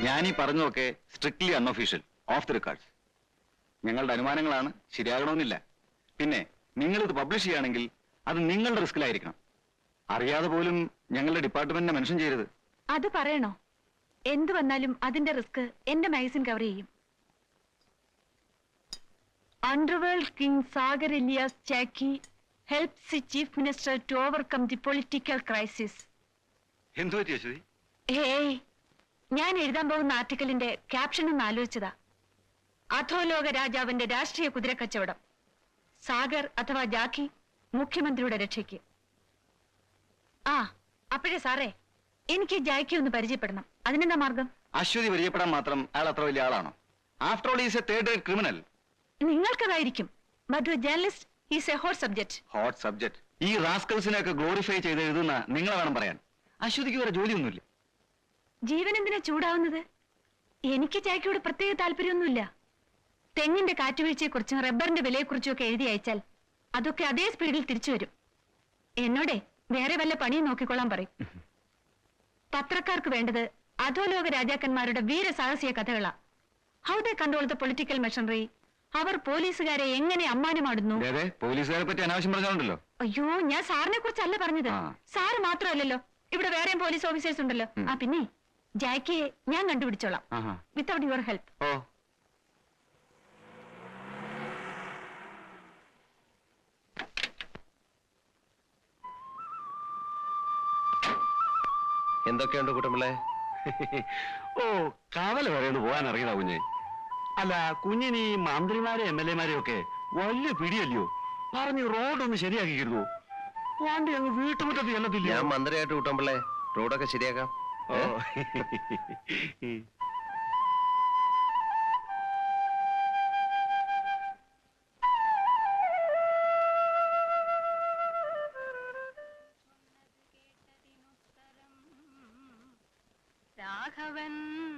ഈ പറഞ്ഞതൊക്കെ strictly unofficial off the records ഞങ്ങളുടെ അനുമാനങ്ങളാണ് ശരിയാകണമെന്നില്ല. പിന്നെ നിങ്ങളിത് പബ്ലിഷ് ചെയ്യുകയാണെങ്കിൽ അത് നിങ്ങളുടെ റിസ്കിലായിരിക്കണം അറിയാതെ പോലും ഞങ്ങളുടെ ഡിപ്പാർട്ട്മെന്റിനെ മെൻഷൻ ചെയ്യരുത്. അത് പറയണോ? എന്ത് വന്നാലും അതിന്റെ റിസ്ക് എന്റെ മാഗസിൻ കവർ ചെയ്യും. Underworld king Sagar Elias Jackie helps the chief minister to overcome the political crisis എന്തു പറ്റി ഹേയ് ഞാൻ എഴുതാൻ പോകുന്ന ആർട്ടിക്കലിന്റെ ക്യാപ്ഷൻ ഒന്ന് ആലോചിച്ചതാ. അധോലോക രാജാവിന്റെ രാഷ്ട്രീയ കുതിരക്കച്ചവടം സാഗർ അഥവാ ജാക്കി മുഖ്യമന്ത്രിയുടെ രക്ഷയ്ക്ക്. ആ അപ്പോഴേ സാറേ എനിക്ക് ജാക്കി ഒന്ന് പരിചയപ്പെടണം. അതിനെന്താ മാർഗം? അശ്വതി പരിചയപ്പെടാൻ മാത്രം അയാൾ അത്ര വലിയ ആളാണോ? After all is a third rate criminal നിങ്ങൾക്കതായിരിക്കും. But journalist is a hot subject hot subject ഈ റാസ്കൽസിനെ ഒക്കെ ഗ്ലോറിഫൈ ചെയ്ത് എഴുതുന്ന നിങ്ങളെ വേണം പറയാൻ. അശ്വതിക്ക് വേറെ ജോലിയൊന്നുമില്ല. ജീവൻ എന്തിനാ ചൂടാവുന്നത്? എനിക്ക് ചായക്കോട് പ്രത്യേക താല്പര്യമൊന്നുമില്ല. തെങ്ങിന്റെ കാറ്റുവീഴ്ചയെക്കുറിച്ചും റബ്ബറിന്റെ വിലയെക്കുറിച്ചും ഒക്കെ എഴുതി അയച്ചാൽ അതൊക്കെ അതേ സ്പീഡിൽ തിരിച്ചു വരും. എന്നോടെ വേറെ വല്ല പണിയും നോക്കിക്കൊള്ളാൻ പറയും. പത്രക്കാർക്ക് വേണ്ടത് അധോലോക രാജാക്കന്മാരുടെ വീരസാഹസിക കഥകളാ. How they control the political machinery അവർ പോലീസുകാരെ എങ്ങനെ അമ്മാനമാടുന്നു പോലീസുകാരെ പറ്റി അനാവശ്യം പറഞ്ഞോണ്ടല്ലോ അയ്യോ ഞാൻ സാറിനെ കുറിച്ചല്ല പറഞ്ഞത്. സാറ് മാത്രമല്ലല്ലോ. ഇവിടെ വേറെയും പോലീസ് ഓഫീസേഴ്സ് ഉണ്ടല്ലോ. ആ പിന്നെ? ജാക്കിയെ ഞാൻ കണ്ടുപിടിച്ചോളാം. വിത്തൗട്ട് യുവർ ഹെൽപ്പ് ഓ. എന്തൊക്കെയുണ്ട് കുട്ടമ്പിള്ളേ? ഓ കാവൽ വരെയൊന്ന് പോകാൻ ഇറങ്ങിയതാ കുഞ്ഞ്? അല്ല കുഞ്ഞിന് ഈ മന്ത്രിമാരെ എം എൽ എമാരെയും ഒക്കെ വലിയ പിടിയല്ലയോ? പറഞ്ഞ് റോഡൊന്ന് ശരിയാക്കിയിരുന്നു വണ്ടി അങ്ങ് വീട്ടുമുറ്റത്ത് ചെല്ലത്തില്ല ഞാൻ മന്ത്രിയായിട്ട് കുട്ടമ്പിള്ളേ റോഡൊക്കെ ശരിയാക്കാം? രാഘവൻ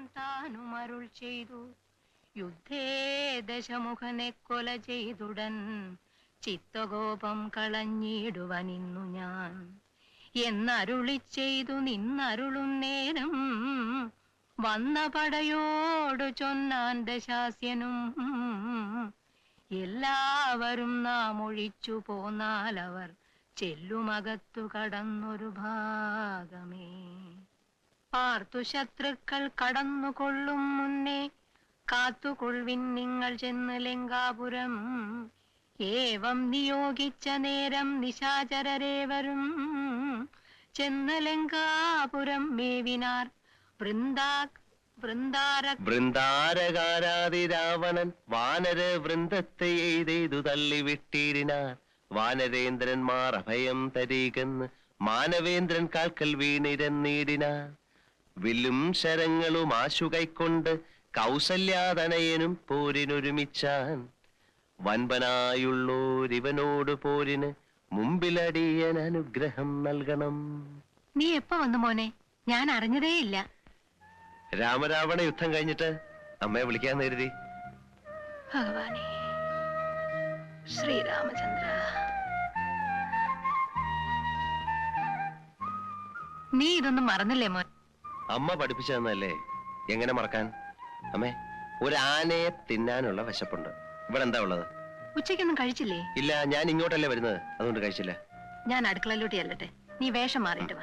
താനുമരുൾ ചെയ്തു. യുദ്ധേ ദശമുഖനെ കൊല ചെയ്തുടൻ. ചിത്തകോപം കളഞ്ഞിടുവനിന്നു ഞാൻ. എന്നരുളി ചെയ്തു നിന്നരുളും നേരം. വന്ന പടയോടു ചൊന്നാൻ ദശാസ്യനും. എല്ലാവരും നാം ഒഴിച്ചു പോന്നാലവർ ചെല്ലുമകത്തു കടന്നൊരു ഭാഗമേ. പാർത്തു ശത്രുക്കൾ കടന്നുകൊള്ളും മുന്നേ കാത്തുകൊള്ളിൻ നിങ്ങൾ ചെന്ന് ലങ്കാപുരം. ഏവം നിയോഗിച്ച നേരം നിശാചരരേവരും. ചെന്നലങ്കാപുരം മേവിനാർ വൃന്ദാ വൃന്ദാര വൃന്ദാരകാരാതി രാവണൻ വാനര വൃന്ദത്തെ എയ്തെയ്തു തള്ളി വിട്ടിടിനാർ വാനരേന്ദ്രന്മാർ അഭയം തരീകെന്ന് മാനവേന്ദ്രൻ കാൽക്കൽ വീണിരന്നീടിനാർ വില്ലും ശരങ്ങളും ആശുകൈക്കൊണ്ട് കൗസല്യാതനയനും പോരിനൊരുമിച്ചാൻ. വൻപനായുള്ളോരിവനോട് പോരിന് മുമ്പിലടിയൻ അനുഗ്രഹം നൽകണം. നീ എപ്പ വന്നു മോനെ? ഞാൻ അറിഞ്ഞതേയില്ല. രാമരാവണ യുദ്ധം കഴിഞ്ഞിട്ട് അമ്മയെ വിളിക്കാൻ കരുതി ഭഗവാനെ ശ്രീരാമചന്ദ്ര. നീ ഇതൊന്നും മറന്നില്ലേ മോൻ? അമ്മ പഠിപ്പിച്ചു തന്നല്ലേ എങ്ങനെ മറക്കാൻ? അമ്മേ ഒരു ആനയെ തിന്നാനുള്ള വിശപ്പുണ്ട്. ഇവിടെ എന്താ ഉള്ളത്? ഉച്ചയ്ക്കൊന്നും കഴിച്ചില്ലേ? ഇല്ല ഞാൻ ഇങ്ങോട്ടല്ലേ വരുന്നത്. അതുകൊണ്ട് കഴിച്ചില്ല. ഞാൻ അടുക്കളയിലോട്ട് ചെല്ലട്ടെ. നീ വേഷം മാറിയിട്ട് വാ.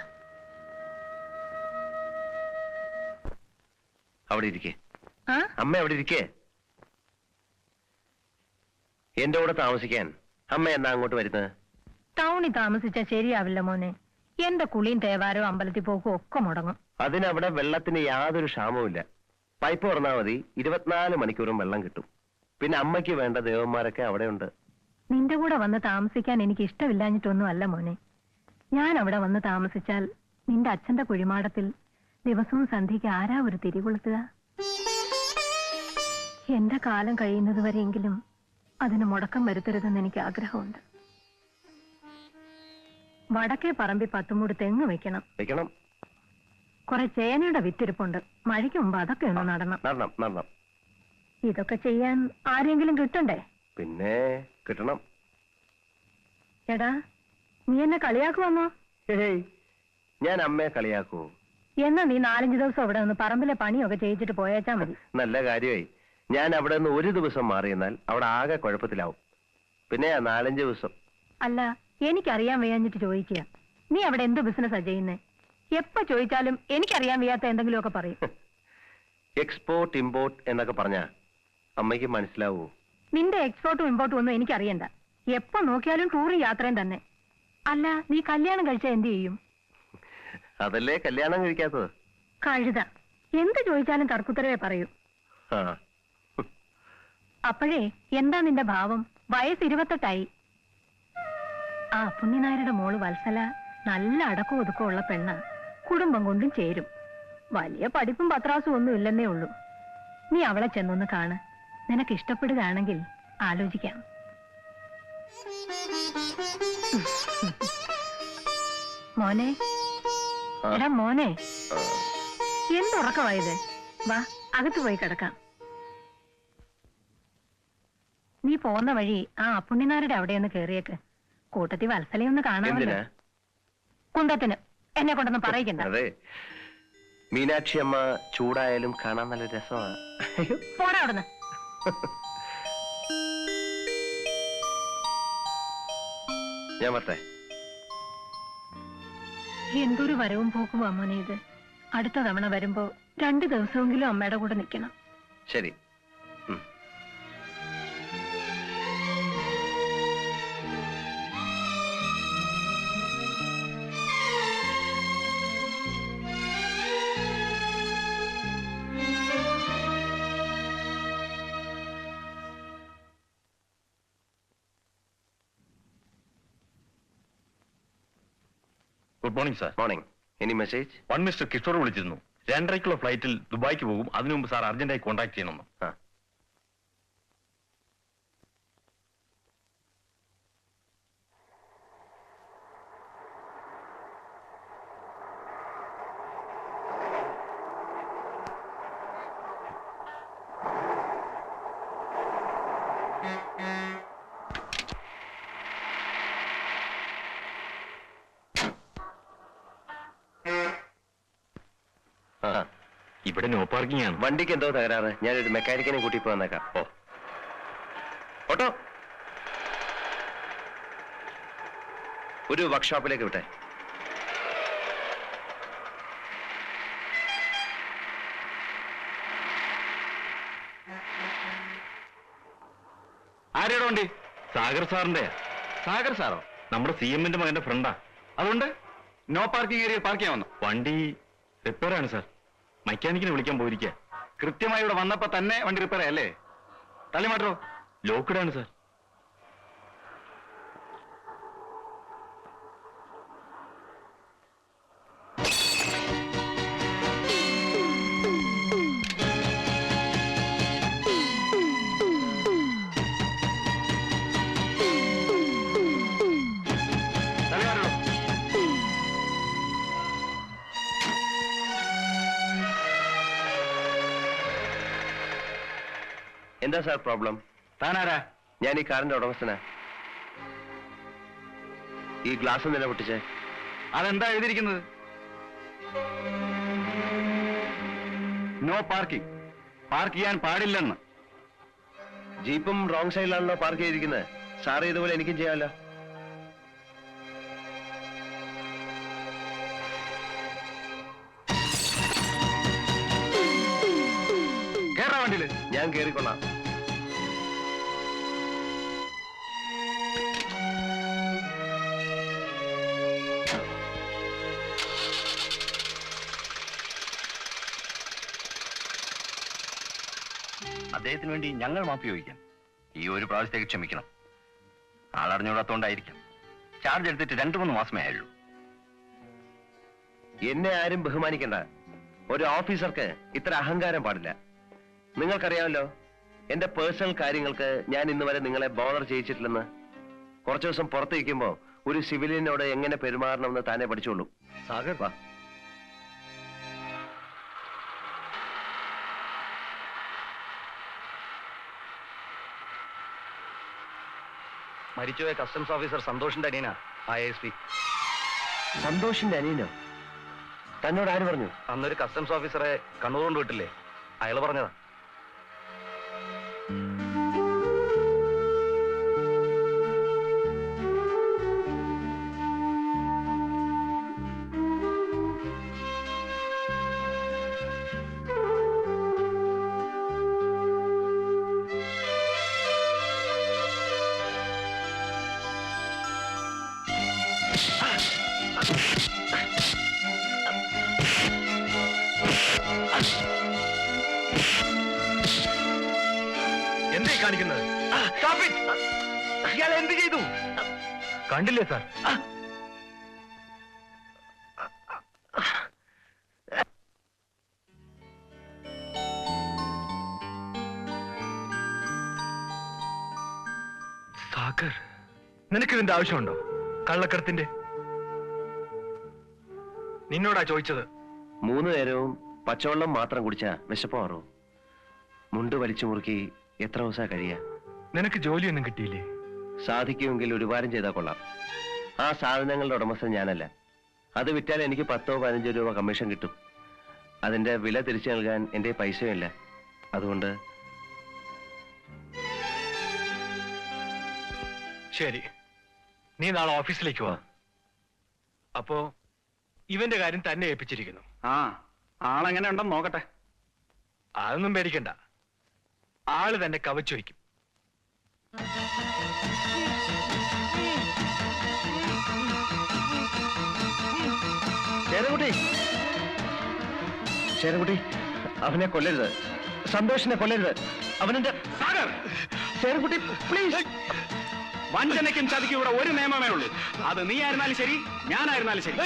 അവിടെ ഇരിക്കേ. ആ? അമ്മ അവിടെ ഇരിക്കേ. എന്റെ കൂടെ താമസിക്കാൻ അമ്മ എന്നാ അങ്ങോട്ട് വരുന്നത്? ടൗണിൽ താമസിച്ചാ ശരിയാവില്ല മോനെ. എന്റെ കുളിയും തേവാരവും അമ്പലത്തിൽ പോക്കും ഒക്കെ മുടങ്ങും. അതിനവിടെ വെള്ളത്തിന് യാതൊരു ക്ഷാമവുമില്ല. പൈപ്പ് തുറന്നാൽ മതി. ഇരുപത്തിനാല് മണിക്കൂറും വെള്ളം കിട്ടും. പിന്നെ അമ്മയ്ക്ക് വേണ്ട ദേവന്മാരൊക്കെ അവിടെ ഉണ്ട് നിന്റെ കൂടെ വന്ന് താമസിക്കാൻ എനിക്ക് ഇഷ്ടമില്ലാഞ്ഞിട്ടൊന്നും അല്ല മോനെ. ഞാൻ അവിടെ വന്ന് താമസിച്ചാൽ നിന്റെ അച്ഛന്റെ കുഴിമാടത്തിൽ ദിവസവും സന്ധ്യയ്ക്ക് ആരാ ഒരു തിരികൊളുത്തുക എന്റെ കാലം കഴിയുന്നത് വരെയെങ്കിലും അതിന് മുടക്കം വരുത്തരുതെന്ന് എനിക്ക് ആഗ്രഹമുണ്ട്. വടക്കേ പറമ്പി പത്തുമൂട് തെങ്ങ് വെക്കണം. വെക്കണം. കുറെ ചേനയുടെ വിത്തിരിപ്പുണ്ട്. മഴയ്ക്ക് മുമ്പ് അതൊക്കെ ഒന്ന് നടണം. നടണം നടണം. ഇതൊക്കെ ചെയ്യാൻ ആരെങ്കിലും കിട്ടണ്ടേ? പിന്നെ കിട്ടണം. എടാ നീ എന്നെ കളിയാക്കുവന്നോ? ഞാൻ അമ്മയെ കളിയാക്കൂ. എന്നാ നീ നാലഞ്ചു ദിവസം അവിടെ നിന്ന് പറമ്പിലെ പണിയൊക്കെ ചെയ്യിച്ചിട്ട് പോയേച്ചാ മതി. നല്ല കാര്യമായി. ഞാൻ അവിടെ നിന്ന് ഒരു ദിവസം മാറിയെന്നാൽ അവിടെ ആകെ കുഴപ്പത്തിലാവും. പിന്നെ നാലഞ്ച് ദിവസം. അല്ല എനിക്കറിയാൻ വയ്യാഞ്ഞിട്ട് ചോദിക്കുക. നീ അവിടെ എന്ത് ബിസിനസ്സാ ചെയ്യുന്നേ? എപ്പോ ചോദിച്ചാലും എനിക്കറിയാൻ വയ്യാത്ത എന്തെങ്കിലുമൊക്കെ പറയും. എക്സ്പോർട്ട് ഇമ്പോർട്ട് എന്നൊക്കെ പറഞ്ഞാ അമ്മയ്ക്ക് മനസ്സിലാവൂ. നിന്റെ എക്സ്പോർട്ടും ഇമ്പോർട്ടും ഒന്നും എനിക്കറിയണ്ട. എപ്പോ നോക്കിയാലും ടൂറും യാത്രയും തന്നെ. അല്ല നീ കല്യാണം കഴിച്ചാ എന്ത് ചെയ്യും? അതല്ലേ കല്യാണം കഴിക്കാത്തത്? കഴുത. എന്ത് ചോദിച്ചാലും തർക്കുത്തരവേ പറയൂ. അപ്പോഴേ എന്താ നിന്റെ ഭാവം? വയസ്സ് ഇരുപത്തെട്ടായി. ആ പുണ്യനായരുടെ മോൾ വത്സല നല്ല അടക്കം ഒതുക്കമുള്ള ഉള്ള പെണ്ണ. കുടുംബം കൊണ്ടും ചേരും. വലിയ പഠിപ്പും പത്രാസും ഒന്നും ഇല്ലെന്നേ ഉള്ളൂ. നീ അവളെ ചെന്നൊന്ന് കാണ്. നിനക്ക് ഇഷ്ടപ്പെടുകയാണെങ്കിൽ ആലോചിക്കാം. മോനെ. എടാ മോനെ. എന്തുറക്കമായത്? വാ അകത്ത് പോയി കിടക്കാം. നീ പോന്ന വഴി ആ അപ്പുണ്ണിനാരുടെ അവിടെയൊന്ന് കേറിയേക്ക്. കൂട്ടത്തി വത്സലയൊന്ന് കാണാമല്ലോ. കുന്തത്തിന്. എന്നെ കൊണ്ടൊന്നും പറയിക്കണ്ട. മീനാക്ഷി അമ്മ ചൂടായാലും കാണാൻ നല്ല രസമാണ്. പോടാ അവിടുന്ന്. ഞാൻ വരട്ടെ. എന്തൊരു വരവും പോക്കും അമ്മനെ ഇത്. അടുത്ത തവണ വരുമ്പോ രണ്ടു ദിവസമെങ്കിലും അമ്മയുടെ കൂടെ നിൽക്കണം. ശരി. Good morning sir morning any message one mister Kishore വിളിച്ചിരുന്നു. രണ്ടരയ്ക്കുള്ള ഫ്ലൈറ്റിൽ ദുബായ്ക്ക് പോകും. അതിനു മുമ്പ് സാർ അർജന്റായി കോൺടാക്ട് ചെയ്യണമെന്ന്. ഇവിടെ നോ പാർക്കിംഗ് ആണ്. വണ്ടിക്ക് എന്തോ തകരാറ്. ഞാനൊരു മെക്കാനിക്കിനെ കൂട്ടി ഇപ്പൊ വന്നേക്കാം. ഓ ഓട്ടോ. ഒരു വർക്ക്ഷോപ്പിലേക്ക് വിട്ടെ. ആരുടെ വണ്ടി? സാഗർ സാറിന്റെ. സാഗർ സാറോ? നമ്മുടെ സി എമ്മിന്റെ മകന്റെ ഫ്രണ്ടാ അതുകൊണ്ട് നോ പാർക്കിംഗ് ഏരിയ പാർക്ക് ചെയ്യാൻ വന്നു? വണ്ടി റിപ്പയർ ആണ് സാർ. മെക്കാനിക്കിനെ വിളിക്കാൻ പോയിരിക്കുക കൃത്യമായി ഇവിടെ വന്നപ്പോ തന്നെ വണ്ടി റിപ്പയർ അല്ലേ? തള്ളി മാറ്റോ. ലോക്ക്ഡൌൺ സാർ എന്താ സാർ പ്രോബ്ലം? താനാരാ? ഞാൻ ഈ കാറിന്റെ ഉടമസ്ഥനാ. ഈ ഗ്ലാസ് നില പൊട്ടിച്ചേ. അതെന്താ എഴുതിയിരിക്കുന്നത്? നോ പാർക്കിംഗ് പാർക്ക് ചെയ്യാൻ പാടില്ലെന്ന്. ജീപ്പും റോങ് സൈഡിലാണല്ലോ പാർക്ക് ചെയ്തിരിക്കുന്നത് സാറ് ഇതുപോലെ എനിക്കും ചെയ്യാമല്ലോ. ഞാൻ കേറിക്കൊള്ളാം. അദ്ദേഹത്തിന് വേണ്ടി ഞങ്ങൾ മാപ്പി ചോദിക്കാം. ഈ ഒരു പ്രാവശ്യത്തേക്ക് ക്ഷമിക്കണം. ആളറിഞ്ഞൂടാത്തോണ്ടായിരിക്കാം ചാർജ് എടുത്തിട്ട് രണ്ടു മൂന്ന് മാസമേ ആയുള്ളൂ. എന്നെ ആരും ബഹുമാനിക്കണ്ട. ഒരു ഓഫീസർക്ക് ഇത്ര അഹങ്കാരം പാടില്ല. നിങ്ങൾക്കറിയാമല്ലോ എന്റെ പേഴ്സണൽ കാര്യങ്ങൾക്ക് ഞാൻ ഇന്ന് വരെ നിങ്ങളെ ബോധർ ചെയ്യിച്ചിട്ടില്ലെന്ന്. കുറച്ചു ദിവസം പുറത്തിരിക്കുമ്പോ ഒരു സിവിലിയനോട് എങ്ങനെ പെരുമാറണമെന്ന് താനെ പഠിച്ചോളൂ. സാഗർ വാ. മരിച്ചുപോയ കസ്റ്റംസ് ഓഫീസർ സന്തോഷിന്റെ അനിയനാ ആ എസ് പി സന്തോഷിന്റെ അനിയനോ? തന്നോട് ആര് പറഞ്ഞു? അന്നൊരു കസ്റ്റംസ് ഓഫീസറെ കണ്ണൂർ കൊണ്ട് വിട്ടില്ലേ? അയാൾ പറഞ്ഞതാ. കണ്ടില്ലേ സാർ? സാഗർ നിനക്ക് ഇതിന്റെ ആവശ്യമുണ്ടോ? കള്ളക്കടത്തിന്റെ? നിന്നോടാ ചോദിച്ചത്. മൂന്ന് നേരവും പച്ചവെള്ളം മാത്രം കുടിച്ചാ വിശപ്പ് മാറും മുണ്ട് വലിച്ചു മുറുക്കി എത്ര ദിവസമാ കഴിയാ? നിനക്ക് ജോലിയൊന്നും കിട്ടിയില്ലേ? സാധിക്കുമെങ്കിൽ ഒരു വാരം ചെയ്താൽ കൊള്ളാം. ആ സാധനങ്ങളുടെ ഉടമസ്ഥൻ ഞാനല്ല. അത് വിറ്റാൽ എനിക്ക് പത്തോ പതിനഞ്ചോ രൂപ കമ്മീഷൻ കിട്ടും. അതിന്റെ വില തിരിച്ചു നൽകാൻ എന്റെ പൈസയുമില്ല അതുകൊണ്ട് ശരി. നീ നാളെ ഓഫീസിലേക്ക് വാ. അപ്പോ ഇവന്റെ കാര്യം തന്നെ ഏൽപ്പിച്ചിരിക്കുന്നു. ആ ആളെങ്ങനെ ഉണ്ടെന്ന് നോക്കട്ടെ. അതൊന്നും പേടിക്കണ്ട. ആൾ തന്നെ കവച്ചു വയ്ക്കും ചേരൻകുട്ടി അവനെ കൊല്ലരുത്. സന്തോഷിനെ കൊല്ലരുത്. അവനെന്റെ സാഗർ! ചേരൻകുട്ടി പ്ലീസ് വഞ്ചനയ്ക്കും ചതിക്കും ഇവിടെ ഒരു നിയമമേ ഉള്ളൂ. അത് നീ ആയിരുന്നാലും ശരി ഞാനായിരുന്നാലും ശരി.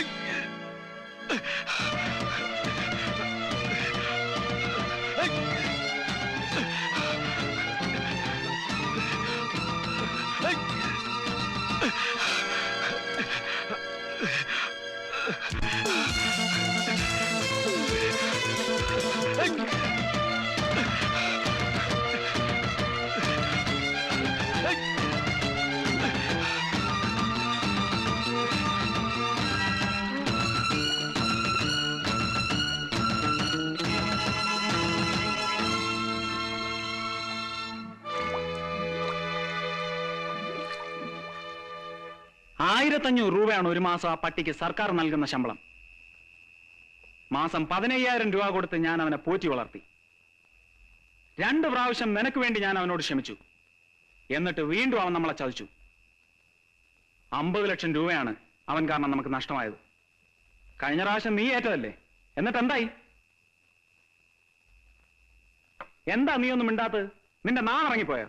ആയിരത്തഞ്ഞൂറ് രൂപയാണ് ഒരു മാസം ആ പട്ടിക്ക് സർക്കാർ നൽകുന്ന ശമ്പളം. മാസം പതിനയ്യായിരം രൂപ കൊടുത്ത് ഞാൻ അവനെ പോറ്റി വളർത്തി. രണ്ട് പ്രാവശ്യം നിനക്ക് വേണ്ടി ഞാൻ അവനോട് ക്ഷമിച്ചു. എന്നിട്ട് വീണ്ടും അവൻ നമ്മളെ ചതിച്ചു. അമ്പത് ലക്ഷം രൂപയാണ് അവൻ കാരണം നമുക്ക് നഷ്ടമായത്. കഴിഞ്ഞ പ്രാവശ്യം നീ ഏറ്റതല്ലേ? എന്നിട്ട് എന്തായി? എന്താ നീ ഒന്നും മിണ്ടാത്തത്? നിന്റെ നാണിറങ്ങിപ്പോയോ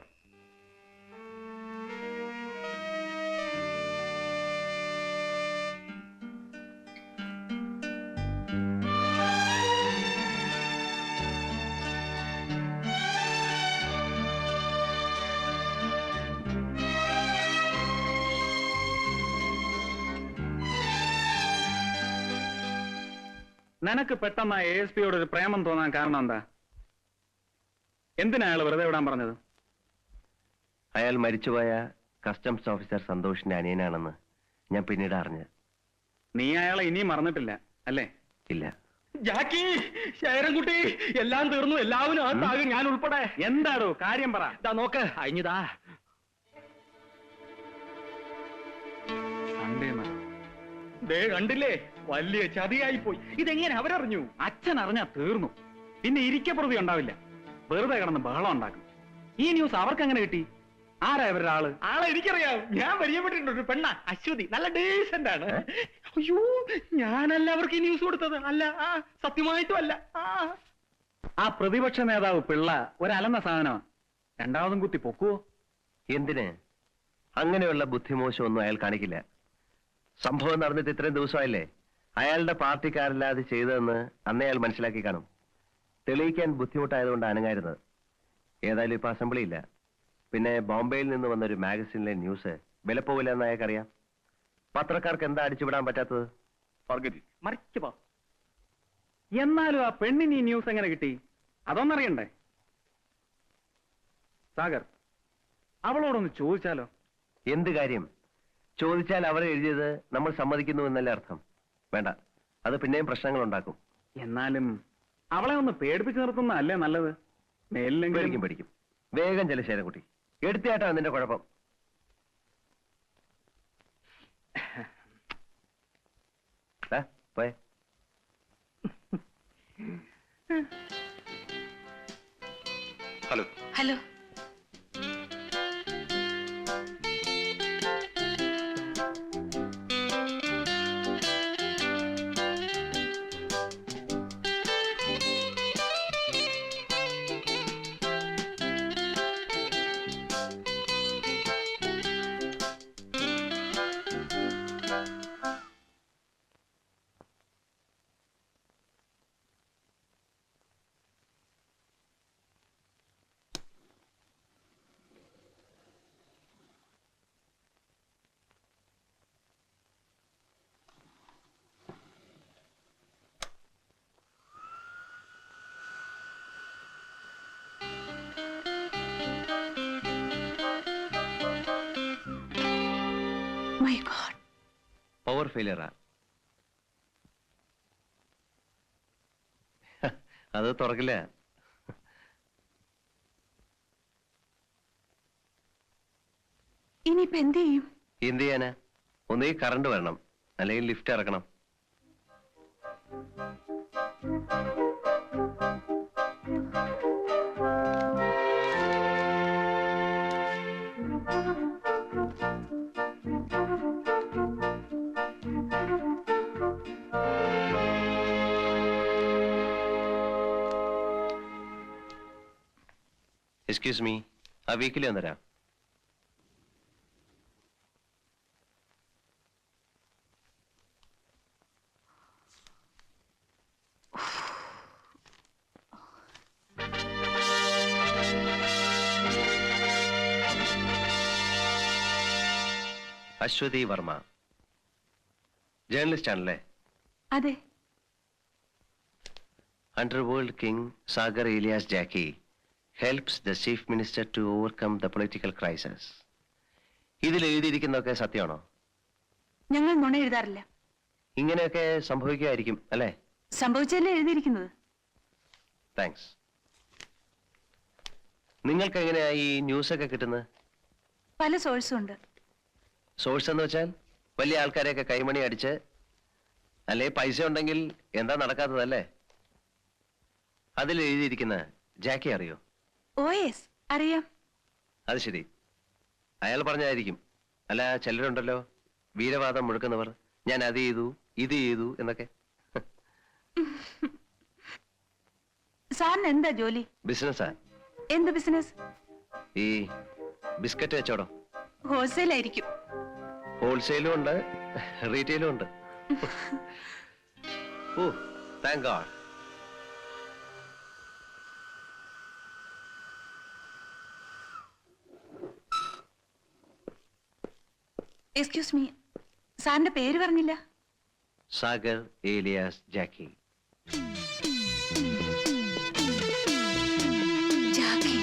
നിനക്ക് പെട്ടെന്ന് എ എസ് പിയോട് ഒരു പ്രേമം തോന്നാൻ കാരണം എന്താ? എന്തിനാ അയാൾ വെറുതെ വിടാൻ പറഞ്ഞത്? അയാൾ മരിച്ചുപോയ കസ്റ്റംസ് ഓഫീസർ സന്തോഷിന്റെ അനിയനാണെന്ന് ഞാൻ പിന്നീട് അറിഞ്ഞത് നീ അയാളെ ഇനിയും മറന്നിട്ടില്ല അല്ലേ? ഇല്ല. ജാക്കി ശേരൻകുട്ടി എല്ലാം തീർന്നു. എല്ലാവരും അകത്താകും ഞാൻ ഉൾപ്പെടെ. എന്താടോ? കാര്യം പറ. നോക്ക്. അഴിഞ്ഞതാ ദേ കണ്ടില്ലേ? വലിയ ചതിയായി പോയി ഇതെങ്ങനെ അവരറിഞ്ഞു? അച്ഛൻ അറിഞ്ഞാ തീർന്നു. പിന്നെ ഇരിക്കപ്രതി ഉണ്ടാവില്ല. വെറുതെ കിടന്ന് ബഹളം ഉണ്ടാക്കും. ഈ ന്യൂസ് അവർക്ക് എങ്ങനെ കിട്ടി? ആരാ ഇവരുടെ ആൾ ആളെ എനിക്കറിയാം. ഞാൻ പരിചയപ്പെട്ടിട്ടുണ്ട്. ഒരു പെണ്ണ അശ്വതി. നല്ല ഡീസന്റ് ആണ്. അയ്യോ ഞാനല്ല അവർക്ക് ഈ ന്യൂസ് കൊടുത്തത്. അല്ല ആ സത്യമായിട്ടും അല്ല. ആ. ആ പ്രതിപക്ഷ നേതാവ് പിള്ള ഒരലന്ന സാധനമാണ് രണ്ടാമതും കുത്തി പൊക്കുവോ? എന്തിന്? അങ്ങനെയുള്ള ബുദ്ധിമോശമൊന്നും അയാൾ കാണിക്കില്ല. സംഭവം നടന്നിട്ട് ഇത്രയും ദിവസമായില്ലേ? അയാളുടെ പാർട്ടിക്കാരല്ലാതെ ചെയ്തതെന്ന് അന്നേ അയാൾ മനസ്സിലാക്കി കാണും. തെളിയിക്കാൻ ബുദ്ധിമുട്ടായതുകൊണ്ട് അനങ്ങായിരുന്നത് ഏതായാലും ഇപ്പൊ അസംബ്ലി ഇല്ല. പിന്നെ ബോംബെയിൽ നിന്ന് വന്ന ഒരു മാഗസിനിലെ ന്യൂസ് വിലപ്പോവില്ല എന്ന് അയാൾക്കറിയാം പത്രക്കാർക്ക് എന്താ അടിച്ചുവിടാൻ പറ്റാത്തത്? മറിച്ചു പോ. എന്നാലും ആ പെണ്ണിന് ഈ ന്യൂസ് എങ്ങനെ കിട്ടി? അതൊന്നറിയണ്ടേ? സാഗർ അവളോടൊന്ന് ചോദിച്ചാലോ? എന്ത് കാര്യം? ചോദിച്ചാൽ അവർ എഴുതിയത് നമ്മൾ സമ്മതിക്കുന്നു എന്നല്ല അർത്ഥം. വേണ്ട അത് പിന്നെയും പ്രശ്നങ്ങൾ ഉണ്ടാക്കും. എന്നാലും അവളെ ഒന്ന് പേടിപ്പിച്ച് നിർത്തുന്നതല്ലേ നല്ലത്? മേലിലെങ്കിലും പേടിക്കും പേടിക്കും. വേഗം ചെല ശേരക്കുട്ടി എടുത്തിയാട്ടാ നിന്റെ കുഴപ്പം. ദാ, പോയെ. ഹലോ. ഹലോ. ഫെയിലിയറാ അത് തുറക്കില്ല. ഇനിയിപ്പോ എന്ത് ചെയ്യും? എന്ത് ചെയ്യാനാ? ഒന്നുകിൽ കറണ്ട് വരണം. അല്ലെങ്കിൽ ലിഫ്റ്റ് ഇറക്കണം. എക്സ്ക്യൂസ് മീ ആ വീക്കിലി വന്നരാ അശ്വതി വർമ്മ. ജേർണലിസ്റ്റ് ആണല്ലേ? അതെ. Underworld king Sagar Elias Jackie. Helps the chief minister to overcome the political crisis. ഇതിൽ എഴുതിയിരിക്കുന്നതൊക്കെ സത്യമാണോ? ഞങ്ങൾ നുണ എഴുതാറില്ല. ഇങ്ങനെയൊക്കെ സംഭവിക്കുമായിരിക്കും അല്ലേ? സംഭവിച്ചല്ലേ എഴുതിയിരിക്കുന്നത്? താങ്ക്സ് നിങ്ങൾക്ക് എങ്ങനെയാ ഈ ന്യൂസൊക്കെ കിട്ടുന്നത്? പല സോഴ്സും ഉണ്ട്. സോഴ്സ് എന്ന് വെച്ചാൽ വലിയ ആൾക്കാരെയൊക്കെ കൈമണി അടിച്ച് അല്ലെ പൈസ ഉണ്ടെങ്കിൽ എന്താ നടക്കാത്തതല്ലേ? അതിൽ എഴുതിയിരിക്കുന്ന ജാക്കി അറിയോ? ഓ എസ് അറിയാം. അത് ശരി. അയാൾ പറഞ്ഞായിരിക്കും അല്ല ചിലരുണ്ടല്ലോ. വീരവാദം മുഴക്കുന്നവർ. ഞാൻ അത് ചെയ്തു ഇത് ചെയ്തു എന്നൊക്കെ. സാറിന് എന്താ ജോലി? ബിസിനസ്സാ. എന്ത് ബിസിനസ് ഈ ബിസ്ക്കറ്റ് വെച്ചോടോ ഹോൾസെയിൽ ആയിരിക്കും ഹോൾസെയിലും ഉണ്ട് റീറ്റെയിലും ഉണ്ട്. ഓ താങ്ക് ഗാഡ് എക്സ്ക്യൂസ് മീ സാറിന്റെ പേര് പറഞ്ഞില്ല? സാഗർ ഏലിയാസ് ജാക്കി. ജാക്കി.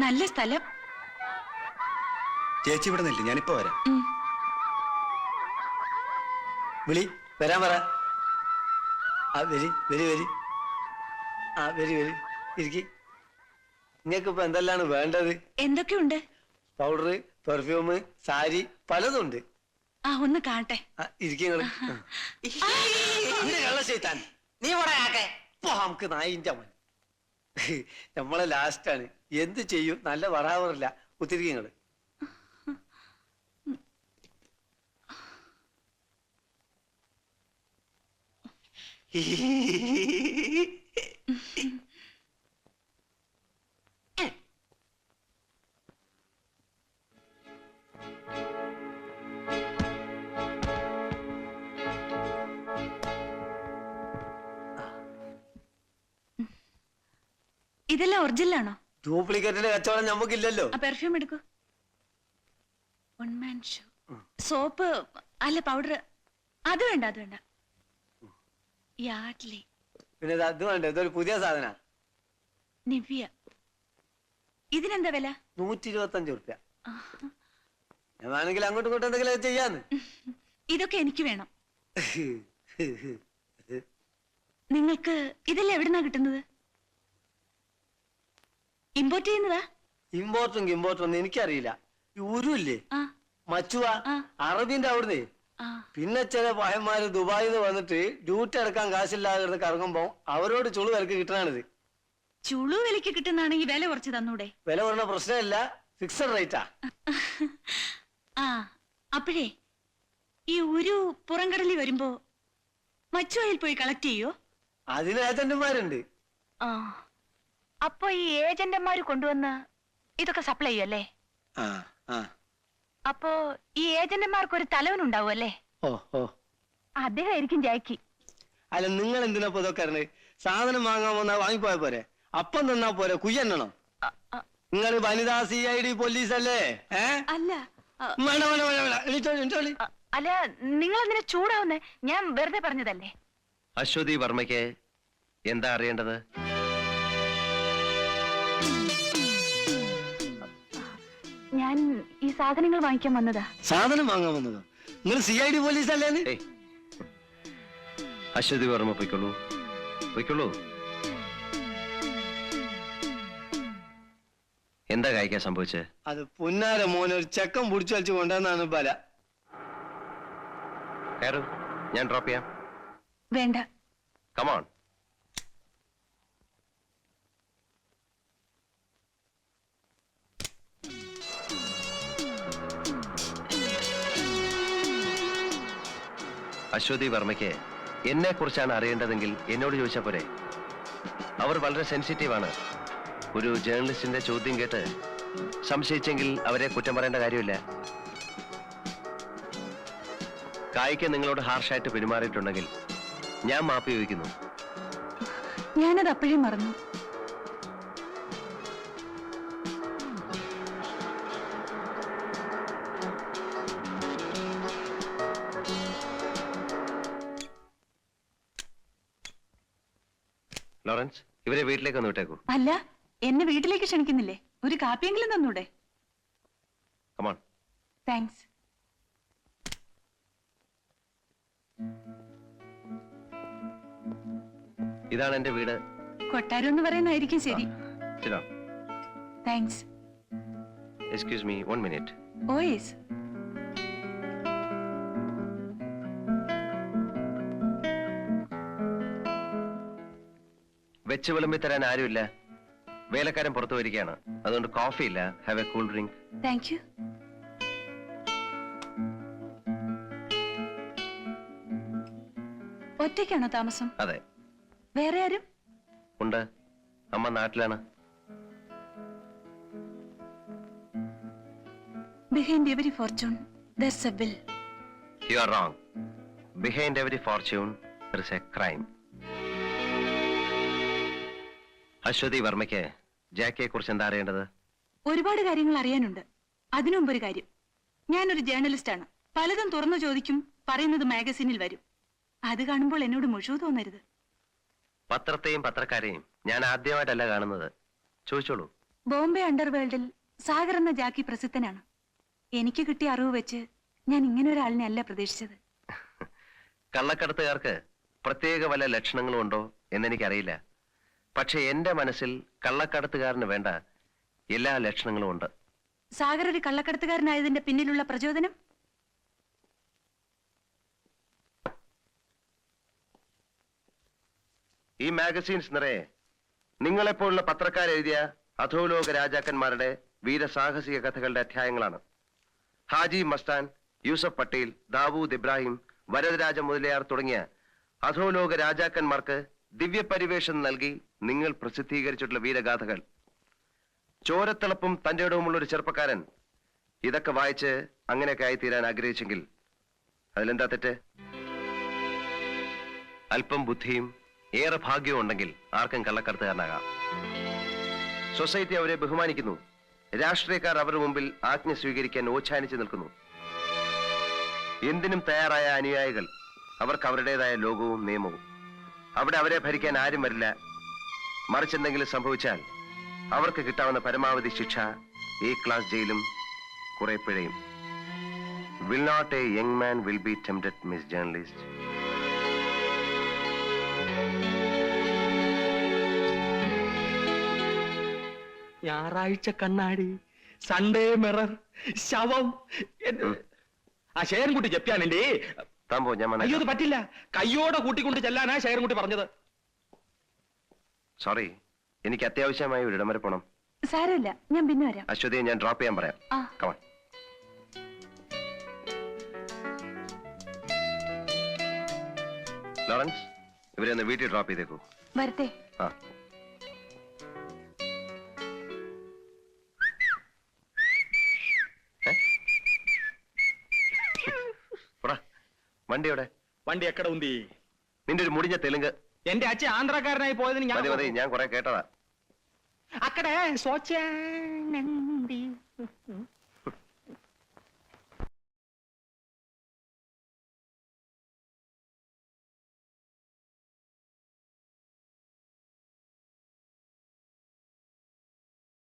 നല്ല സ്ഥലം. ചേച്ചി ഇവിടെ നില്ല ഞാനിപ്പോ വരാം. ഉം. വിളി. വരാൻ പറ. ആ വരി വരി വരി. ആ വരി വരി. ഇരിക്കി. നിങ്ങൾക്ക് ഇപ്പൊ എന്തെല്ലാണ് വേണ്ടത്? എന്തൊക്കെയുണ്ട്? പൗഡർ പെർഫ്യൂം സാരി പലതും ഉണ്ട് ആ ഒന്ന് കാണട്ടെ. ആ, ഇരിക്ക് നിങ്ങൾ. കള്ള ചെയ്താൻ നീ പറയാക്കെ നമുക്ക് നായിന്റെ മോൻ നമ്മളെ ലാസ്റ്റാണ്. എന്ത് ചെയ്യും? നല്ല വറാവറില്ല. കുത്തിരിക്കും നിങ്ങൾ. ഇതെല്ലാം ഒറിജിനൽ ആണോ? ഡ്യൂപ്ലിക്കേറ്റിന്റെ കച്ചവടം നമുക്കില്ലല്ലോ. ആ പെർഫ്യൂം എടുക്കൂ. വൺ മാൻ ഷോ സോപ്പ് അല്ല പൗഡർ അത് വേണ്ട അത് വേണ്ട. യാഡ്ലി പിന്നെ ഇത് അത് വേണ്ട ഇതൊരു പുതിയ സാധന. നിവ്യ. ഇതിനെന്താ വില? നൂറ്റി അഞ്ച് റുപ്യ ഞാൻ വേണമെങ്കിൽ അങ്ങോട്ടും ഇങ്ങോട്ടും എന്തെങ്കിലും ചെയ്യാന്ന്. ഇതൊക്കെ എനിക്ക് വേണം. നിങ്ങൾക്ക് ഇതെല്ലാം എവിടുന്നാ കിട്ടുന്നത്? ഇമ്പോർട്ട് ചെയ്യുന്നതാ? ഇമ്പോർട്ടും ഇമ്പോർട്ടും ഒന്നും എനിക്കറിയില്ല. ഈ ഉരുല്ലേ ആ. മച്ചുവ ആ. അറബിന്റെ അവിടുന്ന്. ആ. പിന്നെ ചില പഹന്മാര് ദുബായിൽ നിന്ന് വന്നിട്ട് ഡ്യൂട്ടി എടുക്കാൻ കാശില്ലാതെ കിടന്ന് കറങ്ങുമ്പോ അവരോട് ചുളു വിലക്ക് കിട്ടണാണിത് ചുളു വിലക്ക് കിട്ടുന്നാണെങ്കിൽ വില കുറച്ച് തന്നൂടെ? വില പറഞ്ഞ പ്രശ്നമില്ല. ഫിക്സഡ് റേറ്റാ ആ. അപ്പോഴേ ഈ ഒരു പുറംകടലിൽ വരുമ്പോ മച്ചുവയിൽ പോയി കളക്ട് ചെയ്യോ? അതിന് ഏജന്റുമാരുണ്ട് ആ. അപ്പൊ ഈ ഏജന്റന്മാര് കൊണ്ടുവന്ന് ഇതൊക്കെ സപ്ലൈ ചെയ്യല്ലേ ആ ആ. അപ്പോ ഈ ഏജന്റന്മാർക്ക് ഒരു തലവൻ ഉണ്ടാവും അല്ലേ ഓ ഓ. അദ്ദേഹം ആയിരിക്കും ജാക്കി. അല്ല നിങ്ങൾ എന്തിനാ ഇപ്പൊ ഇതൊക്കെ സാധനം വാങ്ങാൻ വന്നാ വാങ്ങിപ്പോയ പോരെ. അപ്പം തന്നാ പോരെ കുയ്യണ്ണണം. നിങ്ങൾ വനിതാ സി ഐ ഡി പോലീസ് അല്ലേ അല്ല വേണ്ട വേണ്ട വേണ്ട വേണ്ട. എണീറ്റോളി അല്ല നിങ്ങൾ എന്തിനാ ചൂടാവുന്നേ? ഞാൻ വെറുതെ പറഞ്ഞതല്ലേ? അശ്വതി വർമ്മയ്ക്ക് എന്താ അറിയേണ്ടത്? ഞാൻ ഈ സാധനങ്ങൾ വാങ്ങിക്കാൻ വന്നതാ. സാധനം വാങ്ങാൻ വന്നതോ? നിങ്ങൾ സി ഐ ഡി പോലീസ് അല്ലേ? അശ്വതി വർമ്മ പൊയ്ക്കൊള്ളൂ. പൊയ്ക്കൊള്ളൂ. എന്താ കായ്ക്കാൻ സംഭവിച്ചത് അത് പുന്നാര മോനെ ഒരു ചെക്കൻ പിടിച്ചു വലിച്ചു കൊണ്ടുവന്നാണ് ബല. കയറും. ഞാൻ ഡ്രോപ്പ് ചെയ്യാം. വേണ്ട. കമോൺ അശ്വതി വർമ്മയ്ക്ക് എന്നെ കുറിച്ചാണ് അറിയേണ്ടതെങ്കിൽ എന്നോട് ചോദിച്ചാൽ പോരെ. അവർ വളരെ സെൻസിറ്റീവ് ആണ്. ഒരു ജേർണലിസ്റ്റിന്റെ ചോദ്യം കേട്ട് സംശയിച്ചെങ്കിൽ അവരെ കുറ്റം പറയേണ്ട കാര്യമില്ല. കായ്ക്ക് നിങ്ങളോട് ഹാർഷായിട്ട് പെരുമാറിയിട്ടുണ്ടെങ്കിൽ ഞാൻ മാപ്പ് ചോദിക്കുന്നു. ഞാനത് അപ്പോഴേ മറന്നു. ലോറൻസ് ഇവരെ വീട്ടിലേക്ക് ഒന്ന് വിട്ടേക്കൂ. അല്ല എന്നെ വീട്ടിലേക്ക് ക്ഷണിക്കുന്നില്ലേ? ഒരു കാപ്പിയെങ്കിലും തന്നൂടെ? കമോൺ താങ്ക്സ് ഇതാണ് എന്റെ വീട്. കൊട്ടാരം എന്ന് പറയുന്നതായിരിക്കും ശരി. Thanks excuse me one minute ഓയേസ് വെച്ച് വിളമ്പി തരാൻ ആരുമില്ല. വേലക്കാരൻ പുറത്തു വരികയാണ്. അതുകൊണ്ട് കോഫി ഇല്ല. Have a cool drink thank you ഒറ്റയ്ക്കാണോ താമസം? അതെ. വേറെ ആരും? ഉണ്ട്. അമ്മ നാട്ടിലാണ്. Behind every fortune there's a bill you are wrong behind every fortune there's a crime Aswathi വർമ്മയ്ക്ക് ജാക്കിയെ കുറിച്ച് എന്താ അറിയേണ്ടത്? ഒരുപാട് കാര്യങ്ങൾ അറിയാനുണ്ട്. അതിനുമുമ്പ് ഒരു കാര്യം. ഞാനൊരു ജേർണലിസ്റ്റ് ആണ്. പലതും തുറന്നു ചോദിക്കും പറയുന്നത് മാഗസീനിൽ വരും. അത് കാണുമ്പോൾ എന്നോട് മുഴുവൻ തോന്നരുത്. പത്രത്തെയും പത്രക്കാരെയും ഞാൻ ആദ്യമായിട്ടല്ല കാണുന്നത്. ചോദിച്ചോളൂ. ബോംബെ അണ്ടർവേൾഡിൽ സാഗർ എന്ന ജാക്കി പ്രസിദ്ധനാണ്. എനിക്ക് കിട്ടിയ അറിവ് വെച്ച് ഞാൻ ഇങ്ങനെ ഒരാളിനെ അല്ല പ്രതീക്ഷിച്ചത്. കള്ളക്കടത്തുകാർക്ക് പ്രത്യേക വല്ല ലക്ഷണങ്ങളും ഉണ്ടോ എന്നെനിക്കറിയില്ല. പക്ഷെ എന്റെ മനസ്സിൽ കള്ളക്കടത്തുകാരന് വേണ്ട എല്ലാ ലക്ഷണങ്ങളും ഉണ്ട്. സാഗർ ഒരു കള്ളക്കടത്തുകാരനായതിന്റെ പിന്നിലുള്ള പ്രചോദനം? ഈ മാഗസീൻസ് നിറയെ നിങ്ങളെപ്പോലുള്ള പത്രക്കാരെഴുതിയ അധോലോക രാജാക്കന്മാരുടെ വീരസാഹസിക കഥകളുടെ അധ്യായങ്ങളാണ്. ഹാജി മസ്താൻ യൂസഫ് പട്ടേൽ ദാവൂദ് ഇബ്രാഹിം വരദരാജ മുതലയാർ തുടങ്ങിയ അധോലോക രാജാക്കന്മാർക്ക് ദിവ്യപരിവേഷം നൽകി നിങ്ങൾ പ്രസിദ്ധീകരിച്ചിട്ടുള്ള വീരഗാഥകൾ. ചോരത്തിളപ്പും തന്റെ ഇടവുമുള്ള ഒരു ചെറുപ്പക്കാരൻ. ഇതൊക്കെ വായിച്ച് അങ്ങനെയൊക്കെ ആയിത്തീരാൻ ആഗ്രഹിച്ചെങ്കിൽ അതിലെന്താ തെറ്റ്? അല്പം ബുദ്ധിയും ഏറെ ഭാഗ്യവും ഉണ്ടെങ്കിൽ ആർക്കും കള്ളക്കടത്തുകാരനാകാം. സൊസൈറ്റി അവരെ ബഹുമാനിക്കുന്നു. രാഷ്ട്രീയക്കാർ അവരുടെ മുമ്പിൽ ആജ്ഞ സ്വീകരിക്കാൻ ഓച്ഛാനിച്ചു നിൽക്കുന്നു. എന്തിനും തയ്യാറായ അനുയായികൾ. അവർക്ക് അവരുടേതായ ലോകവും നിയമവും. അവിടെ അവരെ ഭരിക്കാൻ ആരും വരില്ല. മറിച്ച് എന്തെങ്കിലും സംഭവിച്ചാൽ അവർക്ക് കിട്ടാവുന്ന പരമാവധി ശിക്ഷ ഈ ക്ലാസ് ജയിലും കുറെ പിഴയും. Will not a young man will be tempted, miss journalist ഞായറാഴ്ച കണ്ണാടി സൺഡേ മിറർ ശവം ആ ശേരൻകുട്ടി ജപ്യാനല്ലേ താൻ പോ ഞാൻ അയ്യോ ഇത് പറ്റില്ല. കയ്യോടെ കൂട്ടിക്കൊണ്ട് ചെല്ലാനാ ശേരൻകുട്ടി പറഞ്ഞത്. സോറി എനിക്ക് അത്യാവശ്യമായി ഒരിടം വരെ പോണം. സാരമില്ല ഞാൻ പിന്നെ വരാം. അശ്വതിയെ ഞാൻ ഡ്രോപ്പ് ചെയ്യാൻ പറയാം. ആ. കമാൺ ലോറൻസ് ഇവരെ ഒന്ന് വീട്ടിൽ ഡ്രോപ്പ് ചെയ്തേക്കൂ. വരട്ടെ. ആ. വണ്ടി എവിടെ വണ്ടി എക്കട ഉന്തി? നിന്റെ ഒരു മുടിഞ്ഞ തെലുങ്ക്. എന്റെ അച്ഛൻ ആന്ധ്രാക്കാരനായി പോയതിന് ഞാൻ മതി മതി ഞാൻ കുറെ കേട്ടതാ. അക്കടെ സ്വച്ഛ